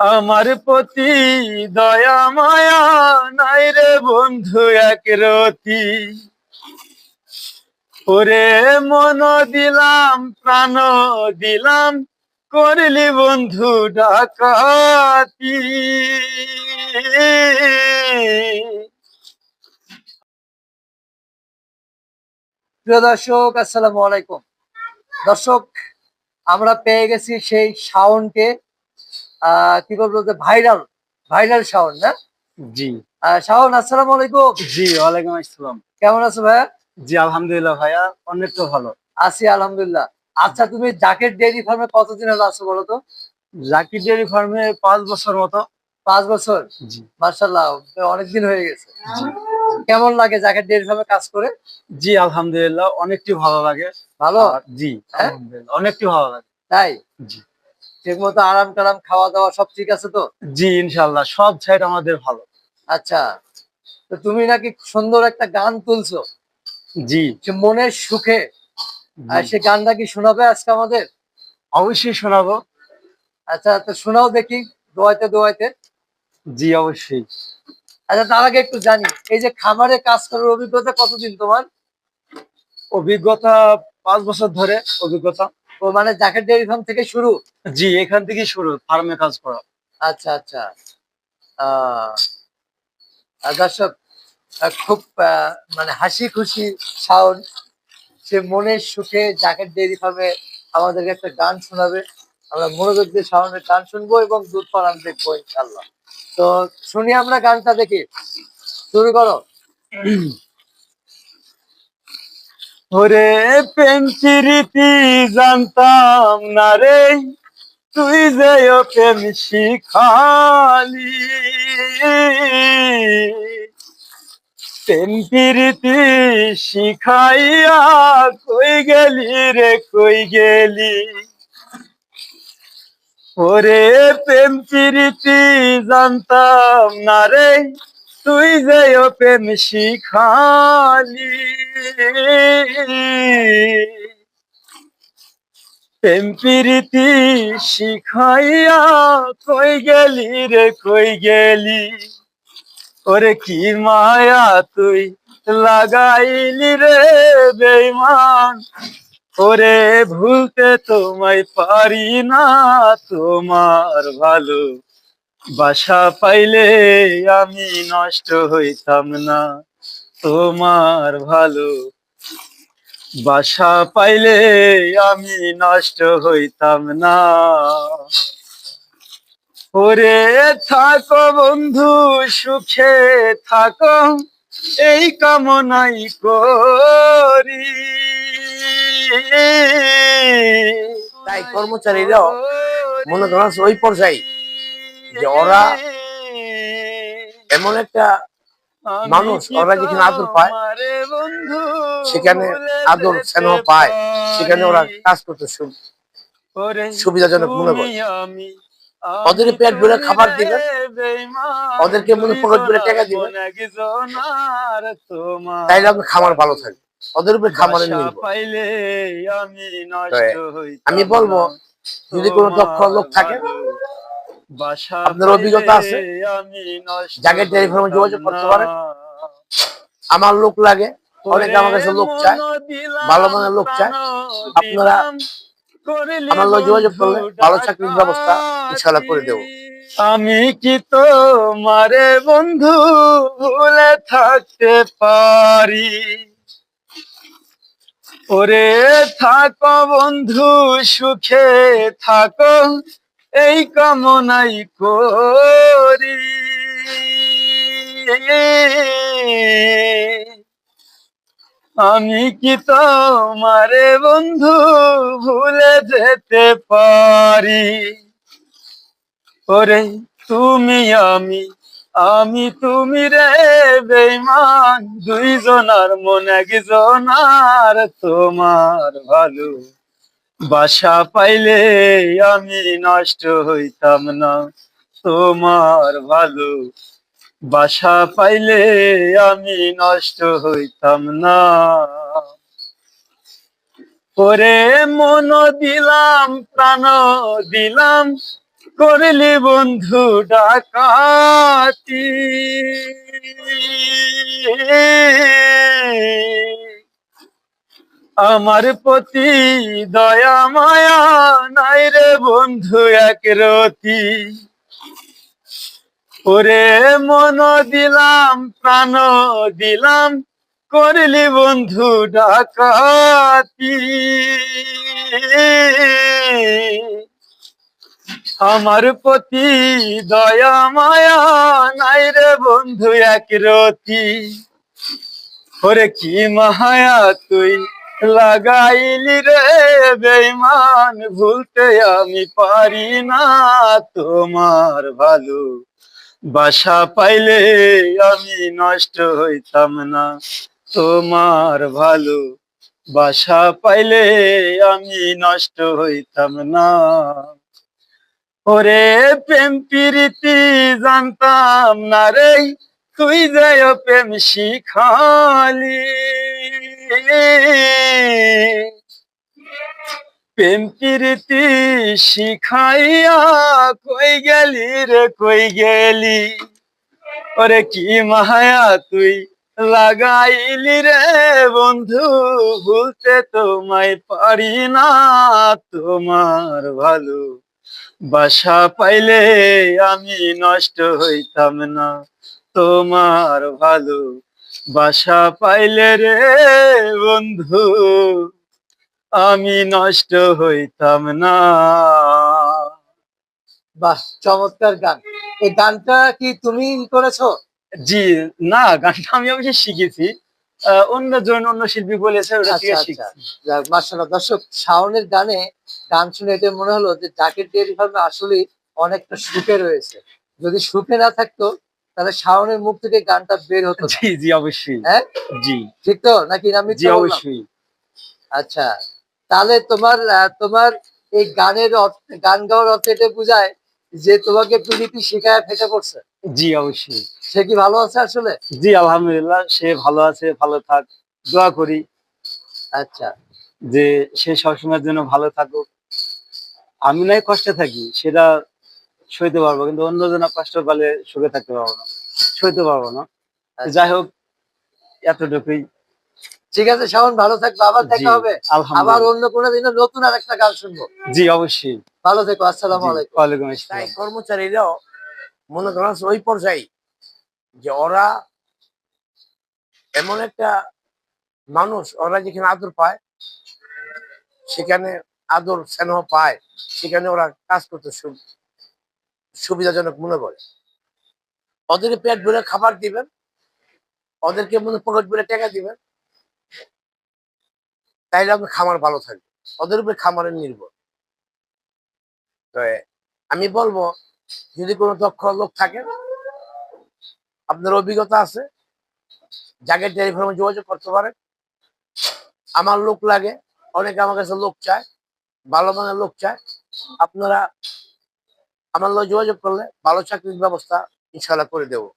আমার প্রতি দয়া, মায়া নাই রে বন্ধু, এক রতি। ওরে মন দিলাম, প্রাণ দিলাম, করলি বন্ধু ডাকাতি। প্রিয় দর্শক, আসসালামু আলাইকুম। দর্শক, আমরা পেয়ে গেছি সেই শাওনকে। কি বলব যে ভাইরাল ভাইরাল শাওন না? জি। শাওন আসসালামু আলাইকুম। জি ওয়ালাইকুম আসসালাম। কেমন আছো ভাইয়া? জি আলহামদুলিল্লাহ ভাইয়া অনেক তো ভালো। আছি আলহামদুলিল্লাহ। আচ্ছা তুমি জাকেট ডেয়ারি ফার্মে কতদিন হলো আছো বলো তো? জাকির ডেয়ারি ফার্মে পাঁচ বছর মতো। পাঁচ বছর? জি। মার্শাল্লাহ অনেকদিন হয়ে গেছে। কেমন লাগে জাকেট ডেয়ারি ফার্মে কাজ করে? জি আলহামদুলিল্লাহ অনেকটি ভালো লাগে। ভালো? জি হ্যাঁ? অনেকটি ভালো লাগে। তাই? জি। ঠিক মতো আরাম টারাম খাওয়া দাওয়া সব ঠিক আছে তো? জি ইনশাল্লাহ সব সাইড আমাদের ভালো। আচ্ছা তো তুমি নাকি সুন্দর একটা গান তুলছো। জি। মনের সুখে। আর সে গানটা কি শোনাবে আজকে আমাদের? অবশ্যই শোনাবো। আচ্ছা তো শোনাও দেখি দোয়াইতে দোয়াইতে। জি অবশ্যই। আচ্ছা তার আগে একটু জানি এই যে খামারে কাজ করার অভিজ্ঞতা কতদিন তোমার? অভিজ্ঞতা পাঁচ বছর ধরে অভিজ্ঞতা। ও মানে জ্যাকেট ডেয়ারি ফার্ম থেকে শুরু? জি এখান থেকে শুরু ফার্মে কাজ করা। আচ্ছা আচ্ছা। আহ, আর দর্শক খুব আহ, মানে হাসি খুশি সাউন্ড সে মনের সুখে জ্যাকেট ডেয়ারি ফার্মে আমাদেরকে একটা গান শোনাবে। আমরা মনোযোগ দিয়ে সাউন্ডের গান শুনব এবং দুধ পালান দেখব ইনশাল্লাহ তো শুনি আমরা গানটা দেখি। শুরু করো। ওরে প্রেম রীতি জানতাম না রে? তুই যে প্রেম শিখালি প্রেম প্রীতি শিখাইয়া কই গেলি রে, কই গেলি? ওরে প্রেম প্রীতি জানতাম না রে? তুই যে প্রেম শিখালি। প্রেম প্রীতি শিখাইয়া কই গেলি রে, কই গেলি? ওরে কি মায়া তুই লাগাইলি রে বেইমান ওরে ভুলতে তোমায় পারি না তোমার ভালো বাসা পাইলে আমি নষ্ট হইতাম না। তোমার ভালো বাসা পাইলে আমি নষ্ট হইতাম না। ওরে থাকো বন্ধু, সুখে থাকো, এই কামনাই করি। তাই কর্মচারীরাও মনে করেন ওই পর্যায়ে যে ওরা এমন একটা মানুষ, ওরা যেখানে আদর পায়, সেখানে আদর স্নেহ পায়, সেখানে ওরা কাজ করতে সুবিধাজনক মনে করে। ওদের পেট ভরে খাবার দিবেন, ওদেরকে মনে পকেট ভরে টাকা দিবেন। তাইলে আপনার খামার ভালো থাকবে ওদের উপরে খামারে আমি বলব, যদি কোনো দক্ষ লোক থাকে, আপনার অভিজ্ঞতা আছে, ডেয়ারি ফার্মে যোগাযোগ করতে পারেন। আমার লোক লাগে অনেকে আমার কাছে লোক চায় ভালো মানের লোক চায়। আপনারা আমার লোক যোগাযোগ করলে ভালো চাকরির ব্যবস্থা ইনশাল্লাহ করে দেবো। আমি কি তো মারে বন্ধু ভুলে থাকতে পারি? ওরে থাকো বন্ধু সুখে থাকো। এই কামনাই করি। আমি কি তোমারে বন্ধু ভুলে যেতে পারি? ওরে তুমি আমি আমি তুমি রে বেইমান দুইজনার মন একজনার তোমার ভালো বাসা পাইলে আমি নষ্ট হইতাম না, তোমার ভালো। বাসা পাইলে আমি নষ্ট হইতাম না। ওরে মন দিলাম, প্রাণ দিলাম, করলি বন্ধু ডাকাতি। আমার প্রতি দয়া, মায়া নাই রে বন্ধু, এক রতি। ওরে মন দিলাম, প্রাণ দিলাম, করলি বন্ধু ডাকাতি। আমার প্রতি দয়া, মায়া নাই রে বন্ধু, এক রতি। ওরে কি মায়া তুই লাগাইলি রে বেইমান ভুলতে আমি পারি না তোমার ভালো। বাসা পাইলে আমি নষ্ট হইতাম না তোমার ভালো। বাসা পাইলে আমি নষ্ট হইতাম না। ওরে প্রেম প্রীতি জানতাম না রে, তুই যায় প্রেম শিখালি। প্রেম প্রীতি শিখাইয়া কই গেলি রে, কই গেলি? ওরে কি মায়া তুই লাগাইলি রে বন্ধু, ভুলতে তোমায় পারি না তোমার ভালো বাসা পাইলে আমি নষ্ট হইতাম না তোমার ভালো বাসা পাইলে রে বন্ধু আমি নষ্ট হইতাম না। বাহ চমৎকার গান। এই গানটা কি তুমি করেছ? জি না গানটা আমি অবশ্যই শিখেছি। আহ, অন্যজন অন্য শিল্পী বলেছে আচ্ছা, শিখছি। মার্শাল্লাহ দর্শক শাওনের গানে গান শুনে এটা মনে হলো যে জাকের ডেয়ারি ফার্মে আসলে অনেকটা সুখে রয়েছে। যদি সুখে না থাকতো তাহলে শাওনের মুখ থেকে গানটা বের হতো জি জি অবশ্যই। হ্যাঁ? জি। ঠিক তো? নাকি আমি জি অবশ্যই। আচ্ছা তাহলে তোমার তোমার এই গানের গান গাওয়ার অর্থ এটা বোঝায় যে তোমাকে প্রীতি শিখায় ফেটে পড়ছে। জি অবশ্যই। সে কি ভালো আছে আসলে? জি আলহামদুলিল্লাহ সে ভালো আছে ভালো থাক দোয়া করি আচ্ছা। যে সে সবসময়ের জন্য ভালো থাকুক। আমি নাই কষ্টে থাকি সেটা সইতে পারব কিন্তু অন্যজন কষ্ট পালে সুখে থাকতে পারব না। সইতে পারব না। যাই হোক এতটুকুই। ঠিক আছে শাওন ভালো থাকবে আবার দেখা হবে। আবার অন্য কোনো দিনে নতুন আর একটা গান শুনব। জি অবশ্যই। ভালো থেকো আসসালামু আলাইকুম। ওয়ালাইকুম আসসালাম। কর্মচারীরাও মনে করেন ওই পর্যায়ে যে ওরা এমন একটা মানুষ ওরা যেখানে আদর পায় সেখানে আদর স্নেহ পায় সেখানে ওরা কাজ করতে সু- সুবিধাজনক মনে করে। ওদেরকে পেট ভরে খাবার দিবেন, ওদেরকে মনে পকেট ভরে টাকা দিবেন, তাইলে আপনার খামার ভালো থাকবে। ওদের উপরে খামারের নির্ভর। তো আমি বলব, যদি কোনো দক্ষ লোক থাকে, আপনার অভিজ্ঞতা আছে ডেয়ারি ফার্মে যোগাযোগ করতে পারেন। আমার লোক লাগে, অনেকে আমার কাছে লোক চায়, ভালো মানের লোক চায়। আপনারা আমার যোগাযোগ করলে ভালো চাকরির ব্যবস্থা ইনশাল্লাহ করে দেবো।